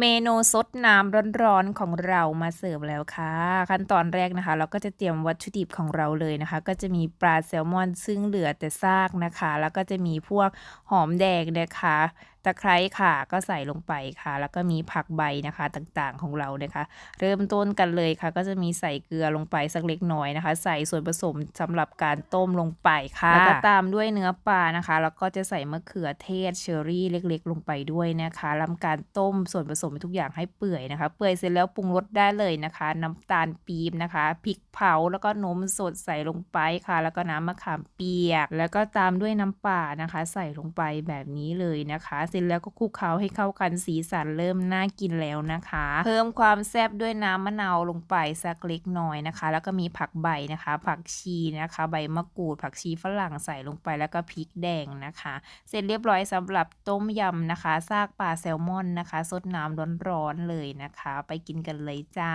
เมนูซดน้ำร้อนๆของเรามาเสิร์ฟแล้วค่ะ ขั้นตอนแรกนะคะ เราก็จะเตรียมวัตถุดิบของเราเลยนะคะ ก็จะมีปลาแซลมอนซึ่งเหลือแต่ซากนะคะ แล้วก็จะมีพวกหอมแดงนะคะ ตะไคร้ค่ะก็ใส่ลงไปค่ะ แล้วก็มีผักใบนะคะต่างๆของเรานะคะ เริ่มต้นกันเลยค่ะ ก็จะมีใส่เกลือลงไปสักเล็กน้อยนะคะ ใส่ส่วนผสมสำหรับการต้มลงไปค่ะแล้วก็ตามด้วยเนื้อปลานะคะ แล้วก็จะใส่มะเขือเทศเชอรี่เล็ก ๆ ลงไปด้วยนะคะทำการต้มส่วนผสมทุกอย่างให้เปื่อยนะคะ เปื่อยเสร็จแล้วปรุงรสได้เลยนะคะ น้ำตาลปี๊บนะคะพริกเผาแล้วก็นมสดใส่ลงไปค่ะ แล้วก็น้ำมะขามเปียก แล้วก็ตามด้วยน้ำป่านะคะ ใส่ลงไปแบบนี้เลยนะคะเสร็จแล้วก็คลุกเคล้าให้เข้ากันสีสันเริ่มน่ากินแล้วนะคะ เพิ่มความแซ่บด้วยน้ำมะนาวลงไปสักเล็กน้อยนะคะ แล้วก็มีผักใบนะคะ ผักชีนะคะ ใบมะกรูด ผักชีฝรั่งใส่ลงไปแล้วก็พริกแดงนะคะ เสร็จเรียบร้อยสำหรับต้มยำนะคะซากปลาแซลมอนนะคะ สดน้ำร้อนๆเลยนะคะ ไปกินกันเลยจ้า